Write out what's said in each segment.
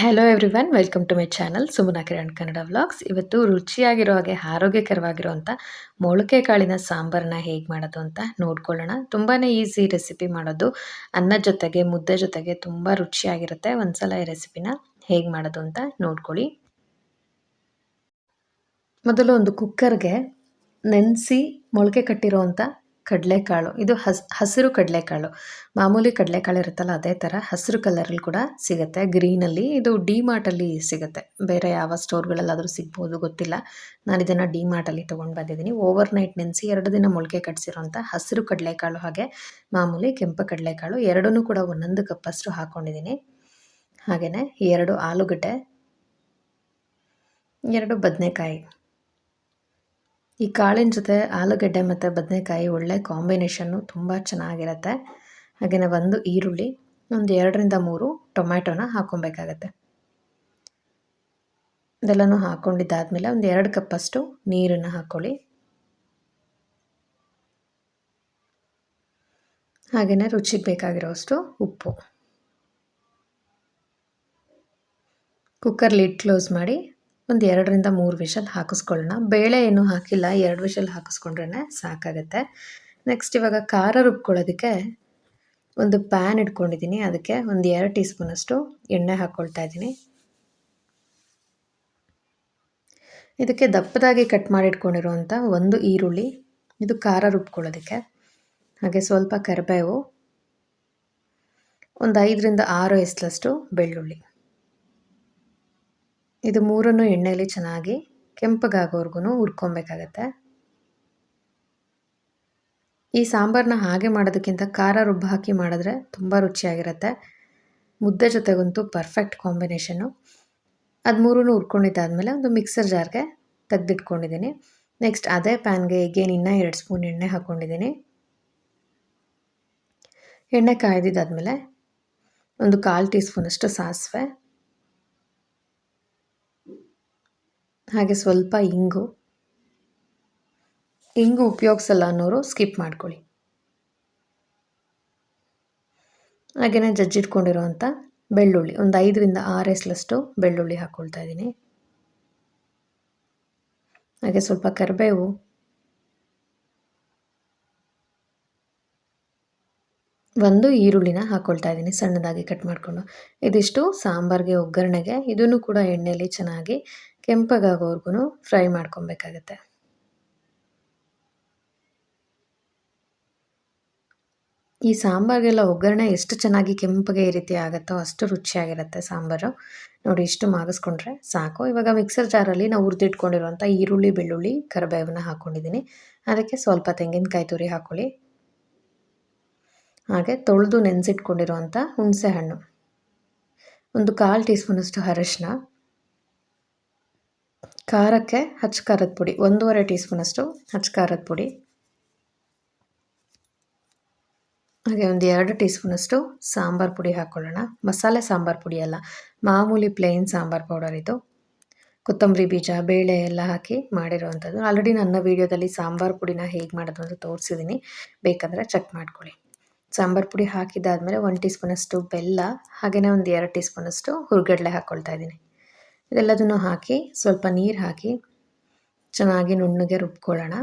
Hello everyone welcome to my channel Sumana Kiran Kannada vlogs ಇವತ್ತು ರುಚಿಯಾಗಿರೋ ಹಾಗೆ ಆರೋಗ್ಯಕರವಾಗಿರುವಂಥ ಮೊಳಕೆ ಕಾಳಿನ ಸಾಂಬಾರನ್ನ ಹೇಗೆ ಮಾಡೋದು ಅಂತ ನೋಡ್ಕೊಳ್ಳೋಣ. ತುಂಬಾ ಈಸಿ ರೆಸಿಪಿ ಮಾಡೋದು. ಅನ್ನ ಜೊತೆಗೆ, ಮುದ್ದೆ ಜೊತೆಗೆ ತುಂಬ ರುಚಿಯಾಗಿರುತ್ತೆ. ಒಂದ್ಸಲ ಈ ರೆಸಿಪಿನ ಹೇಗೆ ಮಾಡೋದು ಅಂತ ನೋಡ್ಕೊಳ್ಳಿ. ಮೊದಲು ಒಂದು ಕುಕ್ಕರ್ಗೆ ನೆನೆಸಿ ಮೊಳಕೆ ಕಟ್ಟಿರೋವಂಥ ಕಡಲೆಕಾಳು. ಇದು ಹಸ್, ಹಸಿರು ಕಡಲೆಕಾಳು. ಮಾಮೂಲಿ ಕಡಲೆಕಾಳು ಇರುತ್ತಲ್ಲ, ಅದೇ ಥರ ಹಸಿರು ಕಲರಲ್ಲಿ ಕೂಡ ಸಿಗುತ್ತೆ. ಗ್ರೀನಲ್ಲಿ ಇದು ಡಿ ಮಾರ್ಟಲ್ಲಿ ಸಿಗುತ್ತೆ. ಬೇರೆ ಯಾವ ಸ್ಟೋರ್ಗಳಲ್ಲಾದರೂ ಸಿಗ್ಬೋದು, ಗೊತ್ತಿಲ್ಲ. ನಾನು ಇದನ್ನು ಡಿ ಮಾರ್ಟಲ್ಲಿ ತೊಗೊಂಡು ಬಂದಿದ್ದೀನಿ. ಓವರ್ ನೈಟ್ ನೆನೆಸಿ ಎರಡು ದಿನ ಮೊಳಕೆ ಕಟ್ಸಿರೋಂಥ ಹಸಿರು ಕಡಲೆಕಾಳು ಹಾಗೆ ಮಾಮೂಲಿ ಕೆಂಪು ಕಡಲೆಕಾಳು ಎರಡನ್ನೂ ಕೂಡ ಒಂದೊಂದು ಕಪ್ಪಷ್ಟು ಹಾಕ್ಕೊಂಡಿದ್ದೀನಿ ಹಾಗೆಯೇ ಎರಡು ಆಲೂಗಡ್ಡೆ, ಎರಡು ಬದನೆಕಾಯಿ. ಈ ಕಾಳಿನ ಜೊತೆ ಆಲೂಗಡ್ಡೆ ಮತ್ತು ಬದನೆಕಾಯಿ ಒಳ್ಳೆ ಕಾಂಬಿನೇಷನ್ನು ತುಂಬ ಚೆನ್ನಾಗಿರುತ್ತೆ. ಹಾಗೆಯೇ ಒಂದು ಈರುಳ್ಳಿ, ಒಂದು ಎರಡರಿಂದ ಮೂರು ಟೊಮ್ಯಾಟೊನ ಹಾಕ್ಕೊಬೇಕಾಗತ್ತೆ. ಇದೆಲ್ಲನೂ ಹಾಕ್ಕೊಂಡಿದ್ದಾದಮೇಲೆ ಒಂದು ಎರಡು ಕಪ್ಪಷ್ಟು ನೀರನ್ನು ಹಾಕ್ಕೊಳ್ಳಿ ಹಾಗೆಯೇ ರುಚಿಗೆ ಬೇಕಾಗಿರೋಷ್ಟು ಉಪ್ಪು. ಕುಕ್ಕರ್ ಲಿಡ್ ಕ್ಲೋಸ್ ಮಾಡಿ ಒಂದು ಎರಡರಿಂದ ಮೂರು ವಿಷಲ್ ಹಾಕಿಸ್ಕೊಳ್ಳೋಣ ಬೇಳೆ ಏನು ಹಾಕಿಲ್ಲ, ಎರಡು ವಿಷಲ್ ಹಾಕಿಸ್ಕೊಂಡ್ರೆ ಸಾಕಾಗುತ್ತೆ. ನೆಕ್ಸ್ಟ್ ಇವಾಗ ಖಾರ ರುಬ್ಕೊಳ್ಳೋದಕ್ಕೆ ಒಂದು ಪ್ಯಾನ್ ಇಟ್ಕೊಂಡಿದ್ದೀನಿ. ಅದಕ್ಕೆ ಒಂದು ಎರಡು ಟೀ ಸ್ಪೂನಷ್ಟು ಎಣ್ಣೆ ಹಾಕ್ಕೊಳ್ತಾ ಇದ್ದೀನಿ. ಇದಕ್ಕೆ ದಪ್ಪದಾಗಿ ಕಟ್ ಮಾಡಿಟ್ಕೊಂಡಿರುವಂಥ ಒಂದು ಈರುಳ್ಳಿ, ಇದು ಖಾರ ರುಬ್ಕೊಳ್ಳೋದಕ್ಕೆ. ಹಾಗೆ ಸ್ವಲ್ಪ ಕರಿಬೇವು, ಒಂದು ಐದರಿಂದ ಆರು ಎಸ್ಲಷ್ಟು ಬೆಳ್ಳುಳ್ಳಿ. ಇದು ಮೂರನ್ನು ಎಣ್ಣೆಯಲ್ಲಿ ಚೆನ್ನಾಗಿ ಕೆಂಪಗಾಗೋವರೆಗೂ ಹುರ್ಕೊಬೇಕಾಗತ್ತೆ. ಈ ಸಾಂಬಾರನ್ನ ಹಾಗೆ ಮಾಡೋದಕ್ಕಿಂತ ಖಾರ ರುಬ್ಬ ಹಾಕಿ ಮಾಡಿದ್ರೆ ತುಂಬ ರುಚಿಯಾಗಿರುತ್ತೆ. ಮುದ್ದೆ ಜೊತೆಗಂತೂ ಪರ್ಫೆಕ್ಟ್ ಕಾಂಬಿನೇಷನ್ನು ಅದು ಮೂರೂ ಹುರ್ಕೊಂಡಿದ್ದಾದಮೇಲೆ ಒಂದು ಮಿಕ್ಸರ್ ಜಾರ್ಗೆ ತೆಗೆದಿಟ್ಕೊಂಡಿದ್ದೀನಿ ನೆಕ್ಸ್ಟ್ ಅದೇ ಪ್ಯಾನ್ಗೆ ಈಗೇನು ಇನ್ನೂ ಎರಡು ಸ್ಪೂನ್ ಎಣ್ಣೆ ಹಾಕ್ಕೊಂಡಿದ್ದೀನಿ ಎಣ್ಣೆ ಕಾಯ್ದಿದ್ದಾದಮೇಲೆ ಒಂದು ಕಾಲು ಟೀ ಸ್ಪೂನಷ್ಟು ಸಾಸಿವೆ. ಹಾಗೆ ಸ್ವಲ್ಪ ಇಂಗು. ಇಂಗು ಉಪಯೋಗಿಸಲ್ಲ ಅನ್ನೋರು ಸ್ಕಿಪ್ ಮಾಡ್ಕೊಳ್ಳಿ. ಹಾಗೆಯೇ ಜಜ್ಜಿಟ್ಕೊಂಡಿರೋವಂಥ ಬೆಳ್ಳುಳ್ಳಿ, ಒಂದು ಐದರಿಂದ ಆರು ಎಸ್ಲಷ್ಟು ಬೆಳ್ಳುಳ್ಳಿ ಹಾಕ್ಕೊಳ್ತಾ ಇದ್ದೀನಿ. ಹಾಗೆ ಸ್ವಲ್ಪ ಕರಿಬೇವು. ಒಂದು ಈರುಳ್ಳಿನ ಹಾಕ್ಕೊಳ್ತಾ ಇದ್ದೀನಿ ಸಣ್ಣದಾಗಿ ಕಟ್ ಮಾಡಿಕೊಂಡು. ಇದಿಷ್ಟು ಸಾಂಬಾರಿಗೆ, ಒಗ್ಗರಣೆಗೆ, ಇದನ್ನು ಕೂಡ ಎಣ್ಣೆಯಲ್ಲಿ ಚೆನ್ನಾಗಿ ಕೆಂಪಗಾಗೋವರೆಗೂ ಫ್ರೈ ಮಾಡ್ಕೊಬೇಕಾಗತ್ತೆ. ಈ ಸಾಂಬಾರಿಗೆಲ್ಲ ಒಗ್ಗರಣೆ ಎಷ್ಟು ಚೆನ್ನಾಗಿ ಕೆಂಪಗೆ ಈ ರೀತಿ ಆಗುತ್ತೋ ಅಷ್ಟು ರುಚಿಯಾಗಿರುತ್ತೆ ಸಾಂಬಾರು. ನೋಡಿ, ಇಷ್ಟು ಮಾಗಿಸ್ಕೊಂಡ್ರೆ ಸಾಕು. ಇವಾಗ ಮಿಕ್ಸರ್ ಜಾರಲ್ಲಿ ನಾವು ಹುರಿದಿಟ್ಕೊಂಡಿರುವಂಥ ಈರುಳ್ಳಿ, ಬೆಳ್ಳುಳ್ಳಿ, ಕರಿಬೇವನ್ನ ಹಾಕ್ಕೊಂಡಿದ್ದೀನಿ ಅದಕ್ಕೆ ಸ್ವಲ್ಪ ತೆಂಗಿನಕಾಯಿ ತುರಿ ಹಾಕ್ಕೊಳ್ಳಿ ಹಾಗೆ ತೊಳೆದು ನೆನೆಸಿಟ್ಕೊಂಡಿರುವಂಥ ಹುಣಸೆ ಹಣ್ಣು ಒಂದು ಕಾಲು ಟೀ ಸ್ಪೂನಷ್ಟು ಅರಶಿನ. ಖಾರಕ್ಕೆ ಹಚ್ಚ ಖಾರದ ಪುಡಿ, ಒಂದೂವರೆ ಟೀ ಸ್ಪೂನಷ್ಟು ಹಚ್ಚ ಖಾರದ ಪುಡಿ. ಹಾಗೆ ಒಂದು ಎರಡು ಟೀ ಸ್ಪೂನಷ್ಟು ಸಾಂಬಾರು ಪುಡಿ ಹಾಕ್ಕೊಳ್ಳೋಣ ಮಸಾಲೆ ಸಾಂಬಾರು ಪುಡಿ ಅಲ್ಲ, ಮಾಮೂಲಿ ಪ್ಲೇನ್ ಸಾಂಬಾರು ಪೌಡರ್ ಇದು. ಕೊತ್ತಂಬರಿ ಬೀಜ, ಬೇಳೆ ಎಲ್ಲ ಹಾಕಿ ಮಾಡಿರೋವಂಥದ್ದು. ಆಲ್ರೆಡಿ ನನ್ನ ವೀಡಿಯೋದಲ್ಲಿ ಸಾಂಬಾರು ಪುಡಿನ ಹೇಗೆ ಮಾಡೋದು ಅಂತ ತೋರಿಸಿದ್ದೀನಿ ಬೇಕಾದರೆ ಚೆಕ್ ಮಾಡ್ಕೊಳ್ಳಿ. ಸಾಂಬಾರು ಪುಡಿ ಹಾಕಿದ್ದಾದಮೇಲೆ ಒಂದು ಟೀ ಸ್ಪೂನಷ್ಟು ಬೆಲ್ಲ ಹಾಗೆಯೇ ಒಂದು ಎರಡು ಟೀ ಸ್ಪೂನಷ್ಟು ಹುರ್ಗಡ್ಲೆ ಹಾಕ್ಕೊಳ್ತಾ ಇದ್ದೀನಿ. ಇದೆಲ್ಲದನ್ನು ಹಾಕಿ ಸ್ವಲ್ಪ ನೀರು ಹಾಕಿ ಚೆನ್ನಾಗಿ ನುಣ್ಣಗೆ ರುಬ್ಕೊಳ್ಳೋಣ.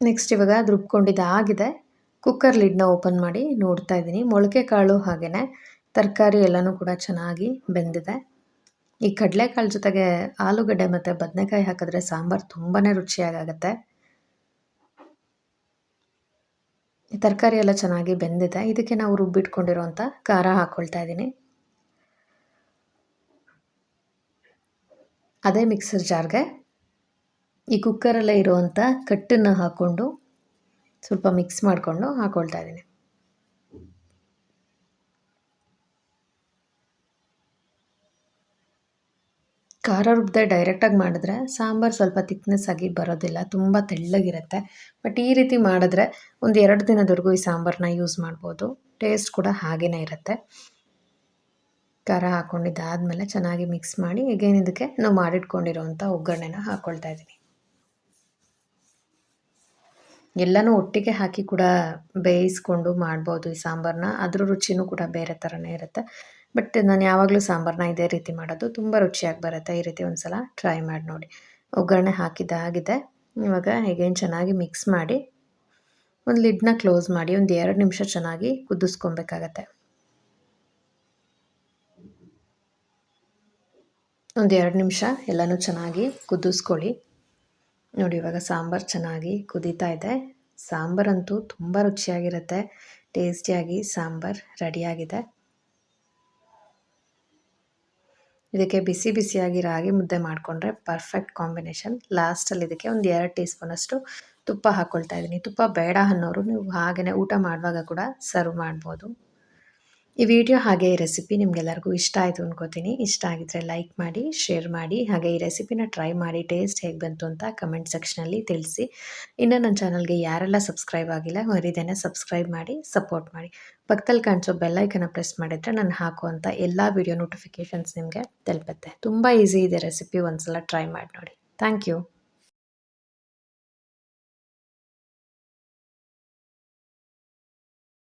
ನೆಕ್ಸ್ಟ್ ಇವಾಗ ಅದು ರುಬ್ಕೊಂಡಿದ್ದಾಗಿದೆ ಕುಕ್ಕರ್ ಲಿಡ್ನ ಓಪನ್ ಮಾಡಿ ನೋಡ್ತಾ ಇದ್ದೀನಿ. ಮೊಳಕೆ ಕಾಳು ಹಾಗೆಯೇ ತರಕಾರಿ ಎಲ್ಲನೂ ಕೂಡ ಚೆನ್ನಾಗಿ ಬೆಂದಿದೆ. ಈ ಕಡಲೆಕಾಳು ಜೊತೆಗೆ ಆಲೂಗಡ್ಡೆ ಮತ್ತು ಬದನೆಕಾಯಿ ಹಾಕಿದ್ರೆ ಸಾಂಬಾರು ತುಂಬಾ ರುಚಿಯಾಗುತ್ತೆ ಈ ತರಕಾರಿ ಎಲ್ಲ ಚೆನ್ನಾಗಿ ಬೆಂದಿದೆ. ಇದಕ್ಕೆ ನಾವು ರುಬ್ಬಿಟ್ಕೊಂಡಿರೋಂಥ ಖಾರ ಹಾಕ್ಕೊಳ್ತಾ ಇದ್ದೀನಿ. ಅದೇ ಮಿಕ್ಸರ್ ಜಾರ್ಗೆ ಈ ಕುಕ್ಕರಲ್ಲೇ ಇರುವಂಥ ಕಟ್ಟನ್ನು ಹಾಕ್ಕೊಂಡು ಸ್ವಲ್ಪ ಮಿಕ್ಸ್ ಮಾಡಿಕೊಂಡು ಹಾಕ್ಕೊಳ್ತಾ ಇದ್ದೀನಿ. ಖಾರ ರುಬ್ಬದೆ ಡೈರೆಕ್ಟಾಗಿ ಮಾಡಿದ್ರೆ ಸಾಂಬಾರು ಸ್ವಲ್ಪ ತಿಕ್ನೆಸ್ ಆಗಿ ಬರೋದಿಲ್ಲ, ತುಂಬ ತೆಳ್ಳಗಿರುತ್ತೆ. ಬಟ್ ಈ ರೀತಿ ಮಾಡಿದ್ರೆ ಒಂದು ಎರಡು ದಿನದವರೆಗೂ ಈ ಸಾಂಬಾರನ್ನ ಯೂಸ್ ಮಾಡ್ಬೋದು. ಟೇಸ್ಟ್ ಕೂಡ ಹಾಗೇ ಇರುತ್ತೆ. ಖಾರ ಹಾಕ್ಕೊಂಡಿದ್ದಾದಮೇಲೆ ಚೆನ್ನಾಗಿ ಮಿಕ್ಸ್ ಮಾಡಿ ಎಗೇನ್ ಇದಕ್ಕೆ ನಾವು ಮಾಡಿಟ್ಕೊಂಡಿರೋವಂಥ ಒಗ್ಗರಣೆನ ಹಾಕ್ಕೊಳ್ತಾ ಇದ್ದೀನಿ ಎಲ್ಲನೂ ಒಟ್ಟಿಗೆ ಹಾಕಿ ಕೂಡ ಬೇಯಿಸ್ಕೊಂಡು ಮಾಡ್ಬೋದು ಈ ಸಾಂಬಾರನ್ನ ಅದ್ರ ರುಚಿನೂ ಕೂಡ ಬೇರೆ ಥರನೇ ಇರುತ್ತೆ. ಬಟ್ ನಾನು ಯಾವಾಗಲೂ ಸಾಂಬಾರನ್ನ ಇದೇ ರೀತಿ ಮಾಡೋದು. ತುಂಬ ರುಚಿಯಾಗಿ ಬರುತ್ತೆ ಈ ರೀತಿ ಒಂದು ಸಲ ಟ್ರೈ ಮಾಡಿ ನೋಡಿ. ಒಗ್ಗರಣೆ ಹಾಕಿದ್ದ ಆಗಿದೆ ಇವಾಗ ಹೇಗೇನು ಚೆನ್ನಾಗಿ ಮಿಕ್ಸ್ ಮಾಡಿ ಒಂದು ಲಿಡ್ನ ಕ್ಲೋಸ್ ಮಾಡಿ ಒಂದು ಎರಡು ನಿಮಿಷ ಚೆನ್ನಾಗಿ ಕುದಿಸ್ಕೊಬೇಕಾಗತ್ತೆ. ಒಂದು ಎರಡು ನಿಮಿಷ ಎಲ್ಲನೂ ಚೆನ್ನಾಗಿ ಕುದಿಸ್ಕೊಳ್ಳಿ. ನೋಡಿ ಇವಾಗ ಸಾಂಬಾರು ಚೆನ್ನಾಗಿ ಕುದೀತಾ ಇದೆ. ಸಾಂಬಾರಂತೂ ತುಂಬ ರುಚಿಯಾಗಿರುತ್ತೆ. ಟೇಸ್ಟಿಯಾಗಿ ಸಾಂಬಾರು ರೆಡಿಯಾಗಿದೆ. ಇದಕ್ಕೆ ಬಿಸಿ ಬಿಸಿಯಾಗಿ ರಾಗಿ ಮುದ್ದೆ ಮಾಡಿಕೊಂಡ್ರೆ ಪರ್ಫೆಕ್ಟ್ ಕಾಂಬಿನೇಷನ್ ಲಾಸ್ಟಲ್ಲಿ ಇದಕ್ಕೆ ಒಂದು ಎರಡು ಟೀ ಸ್ಪೂನಷ್ಟು ತುಪ್ಪ ಹಾಕ್ಕೊಳ್ತಾ ಇದ್ದೀನಿ. ತುಪ್ಪ ಬೇಡ ಅನ್ನೋರು ನೀವು ಹಾಗೆಯೇ ಊಟ ಮಾಡುವಾಗ ಕೂಡ ಸರ್ವ್ ಮಾಡ್ಬೋದು. ಈ ವಿಡಿಯೋ ಹಾಗೆ ಈ ರೆಸಿಪಿ ನಿಮಗೆಲ್ಲರಿಗೂ ಇಷ್ಟ ಆಯಿತು ಅನ್ಕೋತೀನಿ. ಇಷ್ಟ ಆಗಿದ್ರೆ ಲೈಕ್ ಮಾಡಿ, ಶೇರ್ ಮಾಡಿ. ಹಾಗೆ ಈ ರೆಸಿಪಿನ ಟ್ರೈ ಮಾಡಿ, ಟೇಸ್ಟ್ ಹೇಗೆ ಬಂತು ಅಂತ ಕಮೆಂಟ್ ಸೆಕ್ಷನಲ್ಲಿ ತಿಳಿಸಿ. ಇನ್ನು ನನ್ನ ಚಾನಲ್ಗೆ ಯಾರೆಲ್ಲ ಸಬ್ಸ್ಕ್ರೈಬ್ ಆಗಿಲ್ಲ, ಮರಿದೇನೆ ಸಬ್ಸ್ಕ್ರೈಬ್ ಮಾಡಿ, ಸಪೋರ್ಟ್ ಮಾಡಿ. ಪಕ್ಕದಲ್ಲಿ ಕಾಣಿಸೋ ಬೆಲ್ಲೈಕನ್ನ ಪ್ರೆಸ್ ಮಾಡಿದರೆ ನಾನು ಹಾಕುವಂಥ ಎಲ್ಲ ವಿಡಿಯೋ ನೋಟಿಫಿಕೇಷನ್ಸ್ ನಿಮಗೆ ತಲುಪುತ್ತೆ. ತುಂಬ ಈಸಿ ಇದೆ ರೆಸಿಪಿ ಒಂದ್ಸಲ ಟ್ರೈ ಮಾಡಿ ನೋಡಿ. Thank you.